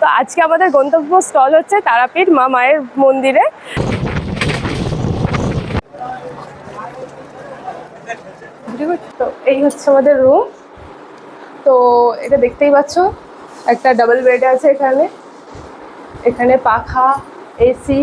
তো আজকে আমাদের গন্তব্য স্টল হচ্ছে তারাপীঠ মা মায়ের মন্দিরে। তো এই হচ্ছে আমাদের রুম তো এটা দেখতেই পাচ্ছ, একটা ডাবল বেড আছে এখানে। এখানে পাখা AC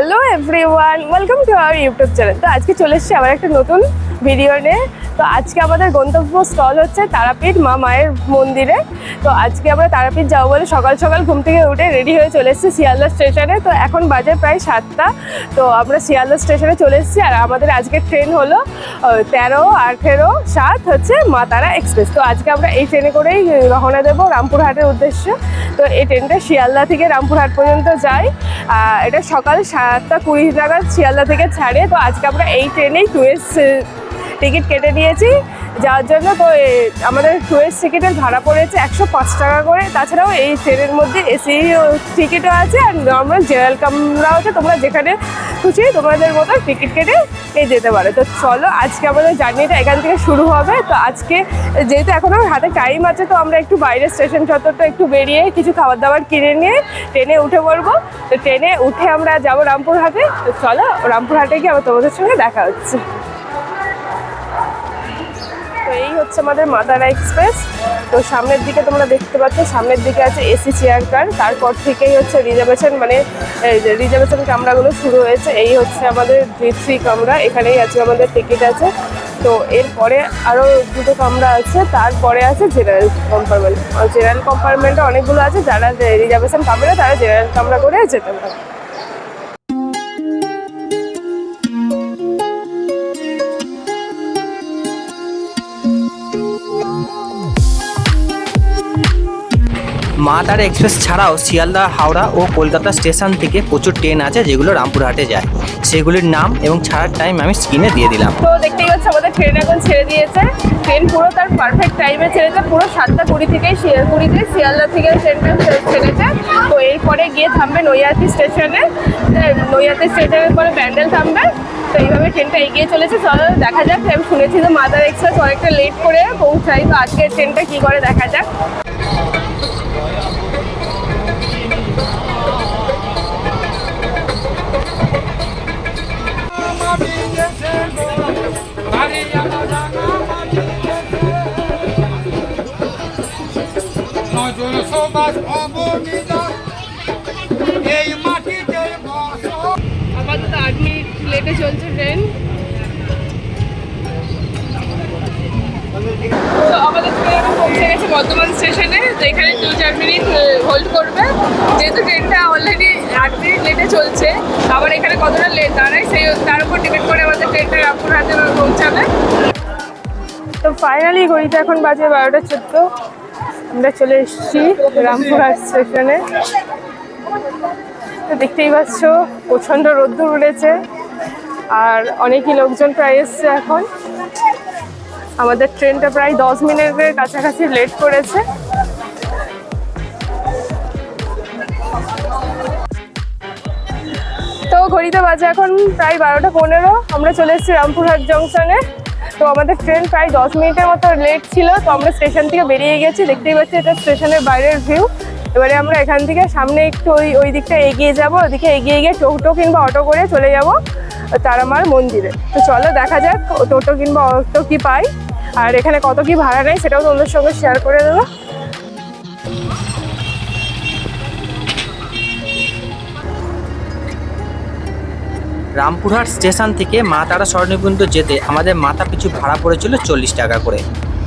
hello everyone welcome to our YouTube channel তো আজকে চলে এসেছি আমার একটা নতুন ভিডিও নিয়ে। তো আজকে আমাদের গন্তব্য স্টল হচ্ছে তারাপীঠ মা মায়ের মন্দিরে। তো আজকে আমরা তারাপীঠ যাব বলে সকাল সকাল ঘুম থেকে উঠে রেডি হয়ে চলে এসেছি শিয়ালদা স্টেশনে। তো এখন বাজে প্রায় সাতটা। তো আমরা শিয়ালদা স্টেশনে চলে এসেছি আর আমাদের আজকের ট্রেন হলো তেরো, আঠেরো, সাত হচ্ছে মা তারা এক্সপ্রেস তো আজকে আমরা এই ট্রেনে করেই রওনা দেবো রামপুরহাটের উদ্দেশ্যে। তো এই ট্রেনটা শিয়ালদা থেকে রামপুরহাট পর্যন্ত যায়। এটা সকাল সাতটা কুড়ি নাগাদ শিয়ালদা থেকে ছাড়ে। তো আজকে আমরা এই ট্রেনেই টুয়েস টিকিট কেটে নিয়েছি যাওয়ার জন্য তো আমাদের টুয়েস টিকিটের ভাড়া পড়েছে একশো পাঁচ টাকা করে। তাছাড়াও এই ট্রেনের মধ্যে এসি টিকিটও আছে আর নর্মাল জেনারেল কামরাও আছে। তোমরা যেখানে খুশি তোমাদের মতো টিকিট কেটে যেতে পারো। তো চলো, আজকে আমাদের জার্নিটা এখান থেকে শুরু হবে। তো আজকে যেহেতু এখন হাতে টাইম আছে, তো আমরা একটু বাইরের স্টেশন চত্বরটা একটু বেরিয়ে কিছু খাবার দাবার কিনে নিয়ে ট্রেনে উঠে পড়ব। তো ট্রেনে উঠে আমরা যাব রামপুরহাটে। তো চলো, রামপুরহাটে গিয়ে আবার তোমাদের সঙ্গে দেখা হচ্ছে। তো এই হচ্ছে আমাদের মাতারা এক্সপ্রেস। তো সামনের দিকে তোমরা দেখতে পাচ্ছ, সামনের দিকে আছে এসি চেয়ার কার। তারপর থেকেই হচ্ছে রিজার্ভেশন মানে রিজার্ভেশন কামরাগুলো শুরু হয়েছে। এই হচ্ছে আমাদের থ্রি কামরা, এখানেই আছে আমাদের টিকিট আছে। তো এরপরে আরও দুটো কামরা আছে, তারপরে আছে জেনারেল কম্পার্টমেন্ট জেনারেল কম্পার্টমেন্টে অনেকগুলো আছে, যারা রিজার্ভেশন পাবে না, তারা জেনারেল কামরা করে যেতে পারে। মা তারা এক্সপ্রেস ছাড়াও শিয়ালদা, হাওড়া ও কলকাতা স্টেশন থেকে প্রচুর ট্রেন আছে যেগুলো রামপুরহাটে যায়। সেগুলির নাম এবং ছাড়ার টাইম আমি স্ক্রিনে দিয়ে দিলাম। তো দেখতেই পাচ্ছ আমাদের ট্রেন এখন ছেড়ে দিয়েছে। ট্রেন পুরো তার পারফেক্ট টাইমে ছেড়েছে। পুরো সাতটা কুড়ি থেকেই কুড়িতে শিয়ালদা থেকে ট্রেনটা ছেড়েছে। তো এরপরে গিয়ে থামবে নৈয়াতি স্টেশনে। নৈয়াতি স্টেশনের পরে ব্যান্ডেল থামবে। তো এইভাবে ট্রেনটা এগিয়ে চলেছে। চলো দেখা যাক। আমি শুনেছি যে মাদার এক্সপ্রেস অনেকটা লেট করে পৌঁছাই তো আজকের ট্রেনটা কী করে দেখা যাক? নজর সমাজ অবনীত এই মাটিতে বস। আপাতত আট মিনিট লেটে চলছে ট্রেন। তো আমাদের ট্রেন পৌঁছে গেছে বর্ধমান স্টেশনে তো এখানে দু চার মিনিট হোল্ড করবে। যেহেতু ট্রেনটা অলরেডি আট মিনিট লেটে চলছে আবার এখানে কতটা লেট দাঁড়ায় সেই তার উপর ডিপেন্ড করে আমাদের ট্রেনটা রামপুরহাটে পৌঁছাবে। তো ফাইনালি ঘড়িতে এখন বাজে বারোটা চোদ্দ। আমরা চলে এসেছি রামপুরহাট স্টেশনে। তো দেখতেই পাচ্ছ, প্রচণ্ড রোদ্দুর উঠেছে আর অনেকই লোকজন প্রায় এসছে এখন। আমাদের ট্রেনটা প্রায় দশ মিনিটের কাছাকাছি লেট করেছে। তো ঘড়িতে বাজে এখন প্রায় বারোটা পনেরো। আমরা চলে এসেছি রামপুরহাট জংশনে। তো আমাদের ট্রেন প্রায় দশ মিনিটের মতো লেট ছিল, তো আমরা স্টেশন থেকে বেরিয়ে গেছি। দেখতেই পাচ্ছি এটা স্টেশনের বাইরের ভিউ। এবারে আমরা এখান থেকে সামনে একটু ওই ওই দিকটা এগিয়ে যাব, ওদিকে এগিয়ে গিয়ে টোটো কিংবা অটো করে চলে যাব, তারামার মন্দিরে। তো চলো দেখা যাক টোটো কিংবা অটো কি পাই। আর এখানে কত কি ভাড়া নেয় সেটাও তোমাদের সঙ্গে শেয়ার করে দেবো। রামপুরহাট স্টেশন থেকে মা তারা পর্যন্ত যেতে আমাদের মাথা পিছু ভাড়া পড়েছিল চল্লিশ টাকা করে।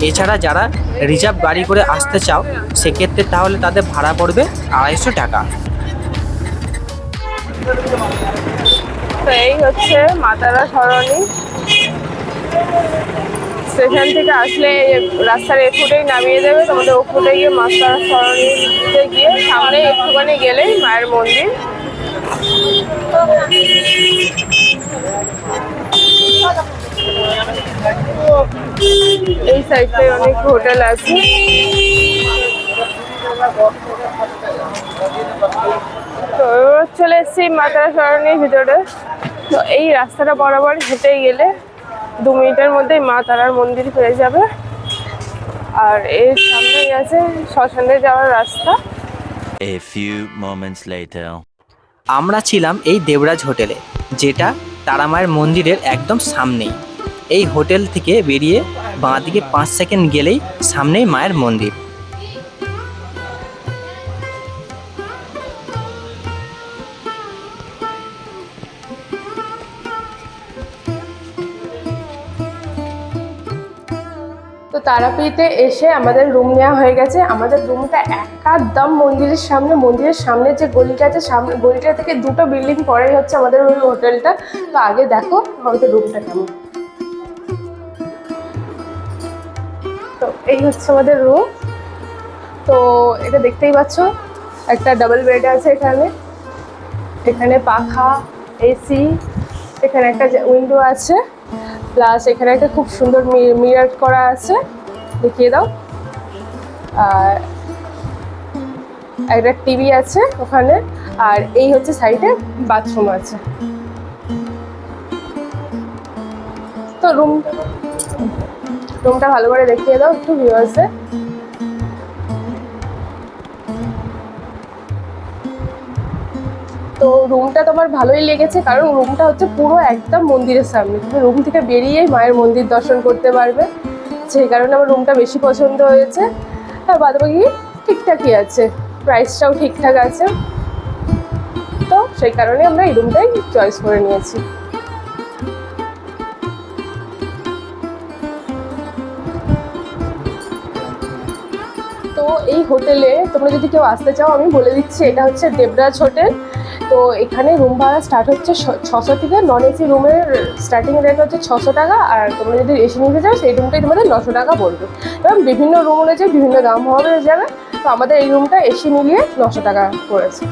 এছাড়া যারা রিজার্ভ গাড়ি করে আসতে চাও, সেক্ষেত্রে তাহলে তাদের ভাড়া পড়বে আড়াইশো টাকা। তো এই হচ্ছে মাতারা সরণি। স্টেশন থেকে আসলে রাস্তার এ নামিয়ে দেবে। তোমাদের ও গিয়ে মাতারা সরণিতে গিয়ে সামনে একটুখানি গেলেই মায়ের মন্দির। এই সাইডটায় অনেক হোটেল আছে। তো চলে এসেছি মাতারা সরণির ভিতরে। তো এই রাস্তাটা বরাবর হেঁটে গেলে দু মিনিটের মধ্যেই মা তারার মন্দির পেয়ে যাবে। আর এর সামনেই আছে শ্মশানে যাওয়ার রাস্তা। A few moments later. আমরা ছিলাম এই দেবরাজ হোটেলে, যেটা তারামায়ের মন্দিরের একদম সামনেই। এই হোটেল থেকে বেরিয়ে বাঁ দিকে পাঁচ সেকেন্ড গেলেই সামনেই মায়ের মন্দির। তারাপীঠে এসে আমাদের রুম নেওয়া হয়ে গেছে। আমাদের রুমটা একদম মন্দিরের সামনে মন্দিরের সামনে যে গলিটা আছে, সামনে গলিটা থেকে দুটো বিল্ডিং পরেই হচ্ছে আমাদের ওই হোটেলটা তো আগে দেখো আমাদের রুমটা কেমন। তো এই হচ্ছে আমাদের রুম তো এটা দেখতেই পাচ্ছ, একটা ডাবল বেড আছে এখানে। এখানে পাখা এসি এখানে একটা উইন্ডো আছে। প্লাস এখানে একটা খুব সুন্দর মিরার করা আছে। দেখিয়ে দাও। আর একটা টিভি আছে ওখানে, আর এই হচ্ছে সাইডে বাথরুম আছে। তো রুম রুমটা ভালো করে দেখিয়ে দাও একটু ভিউয়ার্সে তো রুমটা তোমার ভালোই লেগেছে, কারণ রুমটা হচ্ছে পুরো একদম মন্দিরের সামনে। তুমি রুম থেকে বেরিয়েই মায়ের মন্দির দর্শন করতে পারবে। সেই কারণে আমার রুমটা বেশি পছন্দ হয়েছে। আর বাদ বাকি ঠিকঠাকই আছে প্রাইসটাও ঠিকঠাক আছে। তো সেই কারণে আমরা এই রুমটাই চয়েস করে নিয়েছি। তো এই হোটেলে তোমরা যদি কেউ আসতে চাও, আমি বলে দিচ্ছি, এটা হচ্ছে দেবরাজ হোটেল। তো এখানে রুম ভাড়া স্টার্ট হচ্ছে ছশো থেকে নন এসি রুমের স্টার্টিং রেট হচ্ছে ছশো টাকা আর তোমরা যদি এসি নিতে চাও, সেই রুমটাই তোমাদের নশো টাকা পড়বে এবং বিভিন্ন রুম অনুযায়ী বিভিন্ন দাম হবে যাবে তো আমাদের এই রুমটা এসি মিলিয়ে নশো টাকা পড়েছে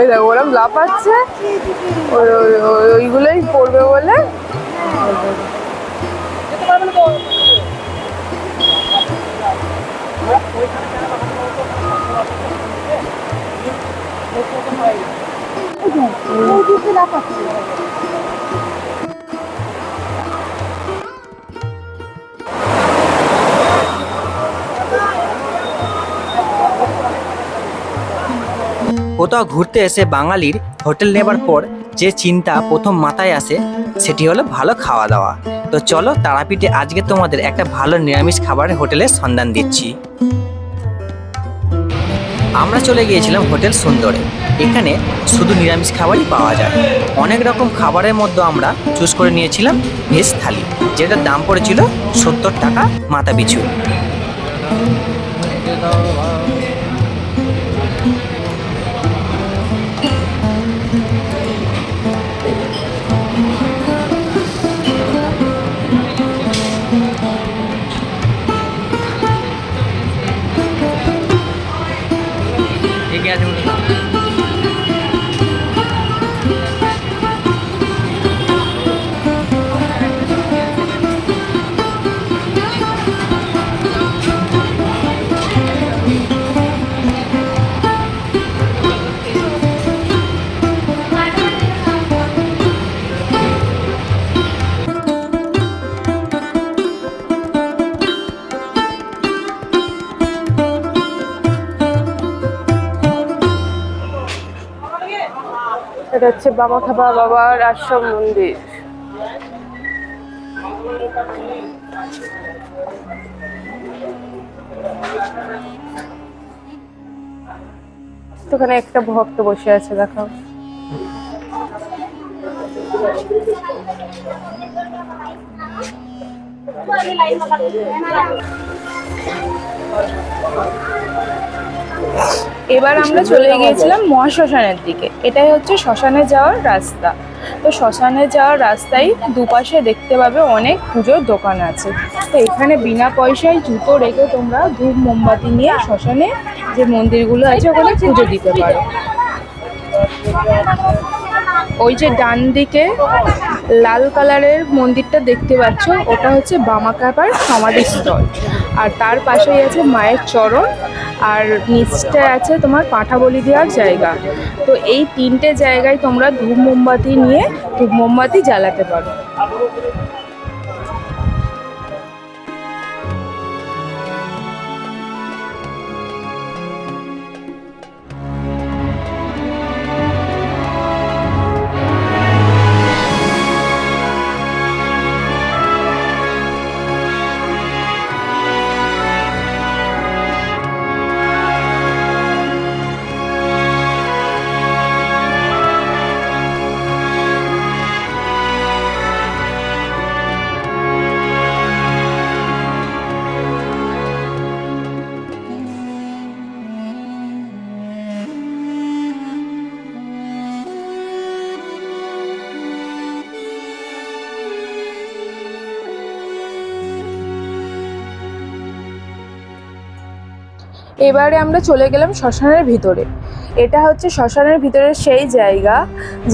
এই ওরম লাফাচ্ছে। ওই- ওই- ওই- ওইগুলোই পড়বে বলে। কোথাও ঘুরতে এসে বাঙালির হোটেল নেবার পর যে চিন্তা প্রথম মাথায় আসে, সেটি হলো ভালো খাওয়া দাওয়া। তো চলো তারাপীঠে আজকে তোমাদের একটা ভালো নিরামিষ খাবারের হোটেলের সন্ধান দিচ্ছি। আমরা চলে গিয়েছিলাম হোটেল সুন্দরে। এখানে শুধু নিরামিষ খাবারই পাওয়া যায়। অনেক রকম খাবারের মধ্যে আমরা চুজ করে নিয়েছিলাম ভেজ থালি, যেটার দাম পড়েছিল সত্তর টাকা মাথা পিছু এটা হচ্ছে বামাখাপা বাবার আশ্রম মন্দির। ওখানে একটা ভক্ত বসে আছে দেখাও। এবার আমরা চলে গিয়েছিলাম মহাশ্মশানের দিকে। এটাই হচ্ছে শ্মশানে যাওয়ার রাস্তা। তো শ্মশানে যাওয়ার রাস্তায় দুপাশে দেখতে পাবে অনেক পুজোর দোকান আছে। তো এখানে বিনা পয়সায় জুতো রেখে তোমরা ধূপ মোমবাতি নিয়ে শ্মশানে যে মন্দিরগুলো আছে ওখানে পুজো দিতে পারো। ওই যে ডান দিকে লাল কালারের মন্দিরটা দেখতে পাচ্ছ ওটা হচ্ছে বামাকাপার সমাধিস্থল। আর তার পাশেই আছে মায়ের চরণ আর নিচটা আছে তোমার পাঁঠা বলি দেওয়ার জায়গা। তো এই তিনটে জায়গায় তোমরা ধূপ মোমবাতি নিয়ে ধূপ মোমবাতি জ্বালাতে পারো। এবারে আমরা চলে গেলাম শ্মশানের ভিতরে। এটা হচ্ছে শ্মশানের ভিতরের সেই জায়গা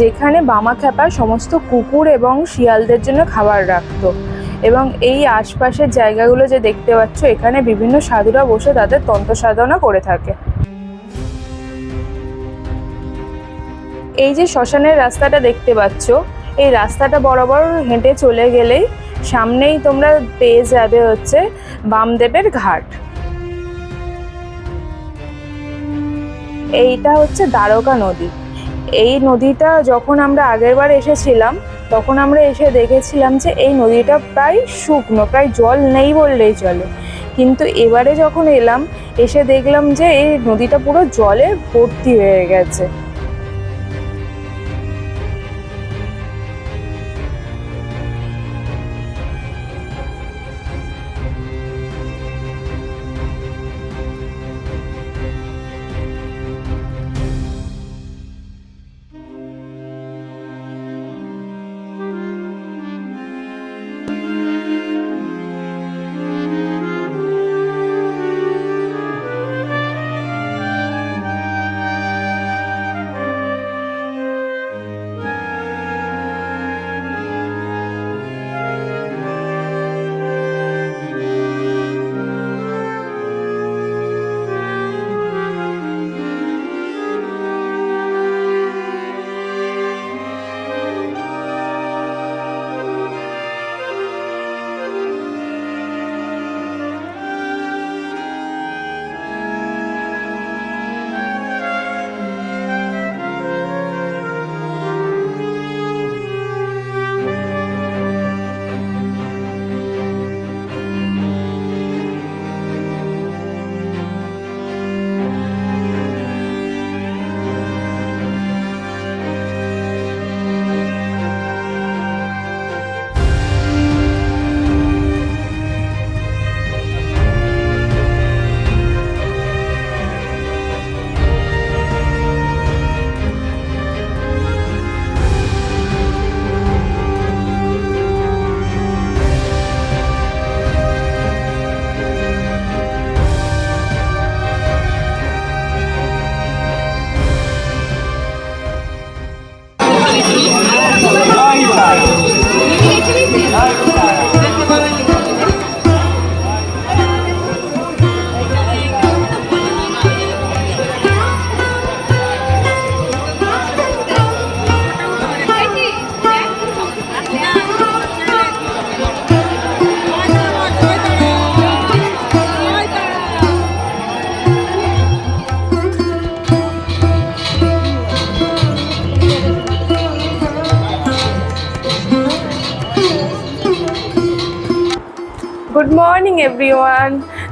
যেখানে বামাখ্যাপা সমস্ত কুকুর এবং শিয়ালদের জন্য খাবার রাখতো। এবং এই আশপাশের জায়গাগুলো যে দেখতে পাচ্ছ, এখানে বিভিন্ন সাধুরা বসে তাদের তন্ত্র সাধনা করে থাকে। এই যে শ্মশানের রাস্তাটা দেখতে পাচ্ছ, এই রাস্তাটা বরাবর হেঁটে চলে গেলেই সামনেই তোমরা পেয়ে যাবে হচ্ছে বামদেবের ঘাট। এইটা হচ্ছে দ্বারকা নদী। এই নদীটা যখন আমরা আগেরবার এসেছিলাম, তখন আমরা এসে দেখেছিলাম যে এই নদীটা প্রায় শুকনো, প্রায় জল নেই বললেই চলে। কিন্তু এবারে যখন এলাম, এসে দেখলাম যে এই নদীটা পুরো জলে ভর্তি হয়ে গেছে।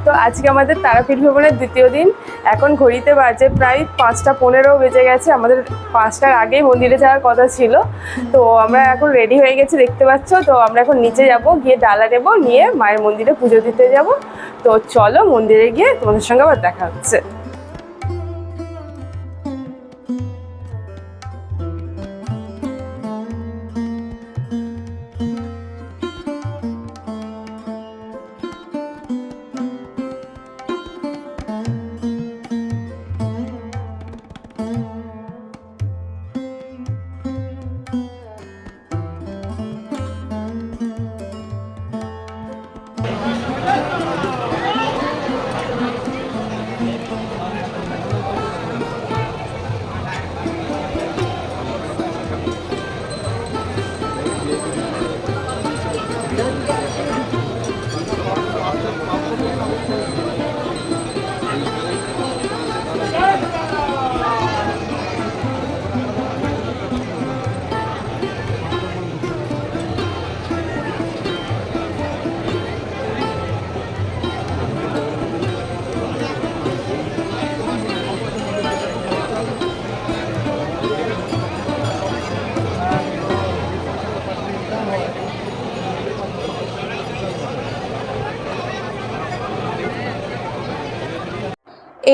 তো আজকে আমাদের তারাপীঠ ভ্রমণের দ্বিতীয় দিন। এখন ঘড়িতে বাজে প্রায় পাঁচটা পনেরো বেজে গেছে। আমাদের পাঁচটার আগেই মন্দিরে যাওয়ার কথা ছিল। তো আমরা এখন রেডি হয়ে গেছি, দেখতে পাচ্ছ? তো আমরা এখন নিচে যাব, গিয়ে ডালা নেব, নিয়ে মায়ের মন্দিরে পুজো দিতে যাব। তো চলো মন্দিরে গিয়ে তোমাদের সঙ্গে আবার দেখা হচ্ছে।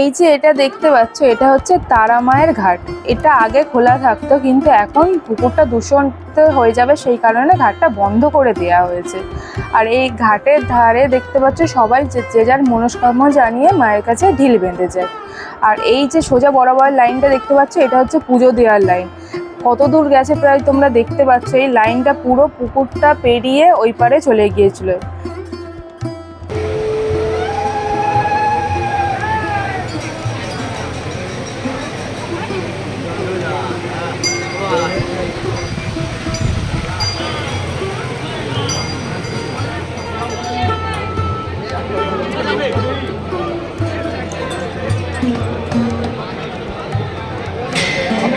এই যে এটা দেখতে পাচ্ছ, এটা হচ্ছে তারা মায়ের ঘাট। এটা আগে খোলা থাকতো, কিন্তু এখন পুকুরটা দূষণ হয়ে যাবে সেই কারণে ঘাটটা বন্ধ করে দেওয়া হয়েছে। আর এই ঘাটের ধারে দেখতে পাচ্ছ, সবাই যে যে যার মনস্কামনা জানিয়ে মায়ের কাছে ঢিল বেঁধে যায়। আর এই যে সোজা বরাবর লাইনটা দেখতে পাচ্ছ, এটা হচ্ছে পুজো দেওয়ার লাইন। কত দূর গেছে প্রায় তোমরা দেখতে পাচ্ছ, এই লাইনটা পুরো পুকুরটা পেরিয়ে ওই পারে চলে গিয়েছিল।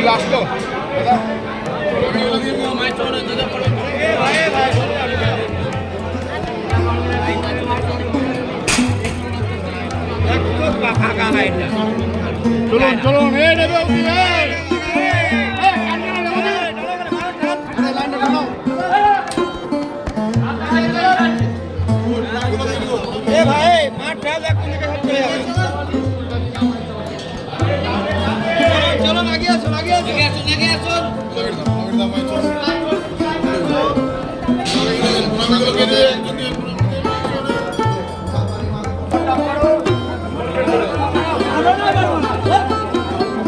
লাস্ট চলুন চলুন এ নেবে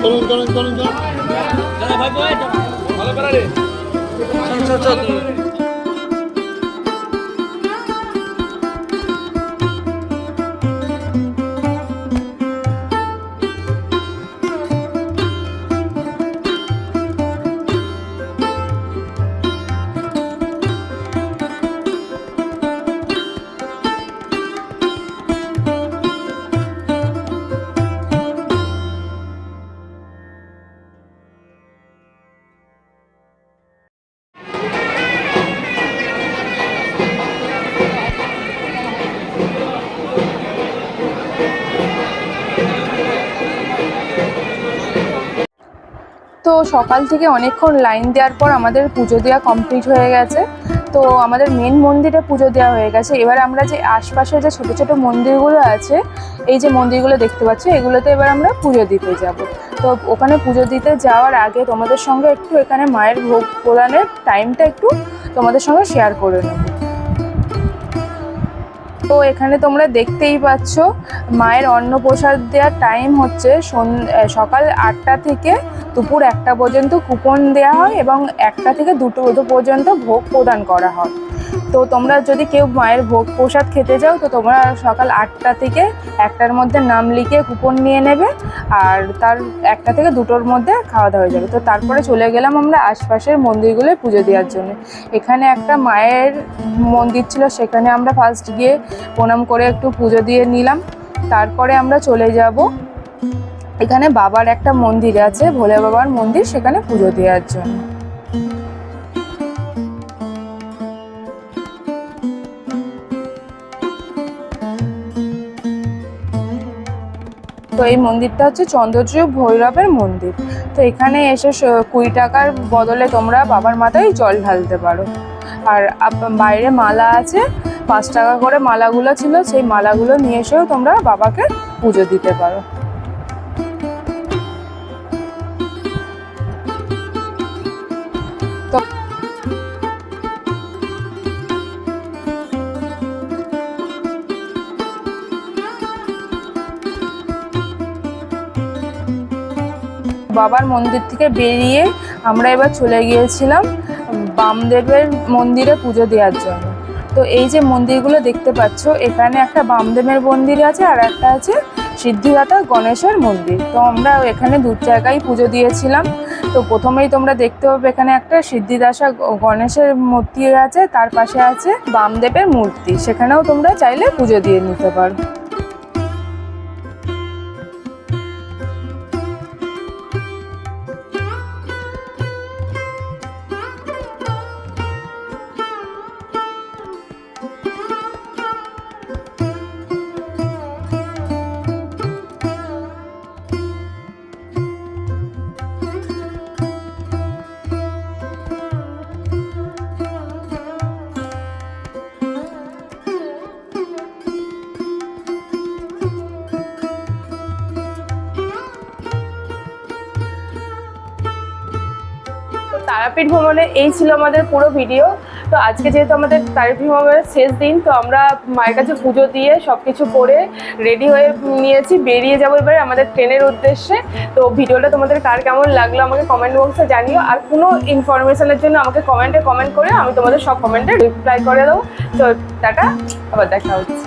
চলুন চলুন চলুন চলুন তো সকাল থেকে অনেকক্ষণ লাইন দেওয়ার পর আমাদের পুজো দেওয়া কমপ্লিট হয়ে গেছে। তো আমাদের মেন মন্দিরে পুজো দেওয়া হয়ে গেছে। এবার আমরা যে আশপাশে যে ছোট ছোট মন্দিরগুলো আছে, এই যে মন্দিরগুলো দেখতে পাচ্ছ, এগুলোতে এবার আমরা পুজো দিতে যাব। তো ওখানে পুজো দিতে যাওয়ার আগে তোমাদের সঙ্গে একটু এখানে মায়ের ভোগ প্রদানের টাইমটা একটু তোমাদের সঙ্গে শেয়ার করে নেব। তো এখানে তোমরা দেখতেই পাচ্ছ, মায়ের অন্নপ্রসাদ দেওয়ার টাইম হচ্ছে সকাল আটটা থেকে দুপুর একটা পর্যন্ত কুপন দেওয়া হয় এবং একটা থেকে দুটো পর্যন্ত ভোগ প্রদান করা হয়। তো তোমরা যদি কেউ মায়ের ভোগ প্রসাদ খেতে যাও তো তোমরা সকাল আটটা থেকে একটার মধ্যে নাম লিখে কুপন নিয়ে নেবে আর তার একটা থেকে দুটোর মধ্যে খাওয়া দাওয়া হয়ে যাবে। তো তারপরে চলে গেলাম আমরা আশপাশের মন্দিরগুলোয় পুজো দেওয়ার জন্য। এখানে একটা মায়ের মন্দির ছিল, সেখানে আমরা ফার্স্ট গিয়ে প্রণাম করে একটু পুজো দিয়ে নিলাম। তারপরে আমরা চলে যাব। এখানে বাবার একটা মন্দির আছে, ভোলে বাবার মন্দির, সেখানে পুজো দেওয়ার জন্য। তো এই মন্দিরটা হচ্ছে চন্দ্রচূড় ভৈরবের মন্দির। তো এখানে এসে কুড়ি টাকার বদলে তোমরা বাবার মাথায় জল ঢালতে পারো। আর বাইরে মালা আছে, পাঁচ টাকা করে মালাগুলো ছিল, সেই মালাগুলো নিয়ে এসেও তোমরা বাবাকে পুজো দিতে পারো। বাবার মন্দির থেকে বেরিয়ে আমরা এবার চলে গিয়েছিলাম বামদেবের মন্দিরে পুজো দেওয়ার জন্য। তো এই যে মন্দিরগুলো দেখতে পাচ্ছ, এখানে একটা বামদেবের মন্দির আছে আর একটা আছে সিদ্ধিদাতা গণেশের মন্দির। তো আমরা এখানে দু জায়গায় পুজো দিয়েছিলাম। তো প্রথমেই তোমরা দেখতে পাবে এখানে একটা সিদ্ধিদাসা গণেশের মূর্তি আছে, তার পাশে আছে বামদেবের মূর্তি। সেখানেও তোমরা চাইলে পুজো দিয়ে নিতে পারো। তারাপীঠ ভ্রমণে এই ছিল আমাদের পুরো ভিডিও তো আজকে যেহেতু আমাদের তারাপীঠ ভ্রমণের শেষ দিন, তো আমরা মায়ের কাছে পুজো দিয়ে সব কিছু করে রেডি হয়ে নিয়েছি। বেরিয়ে যাব এবারে আমাদের ট্রেনের উদ্দেশ্যে। তো ভিডিওটা তোমাদের কার কেমন লাগল আমাকে কমেন্ট বক্সে জানিও। আর কোনো ইনফরমেশনের জন্য আমাকে কমেন্টে কমেন্ট করে আমি তোমাদের সব কমেন্টে রিপ্লাই করে দেবো। তো টাটা, আবার দেখা হচ্ছে।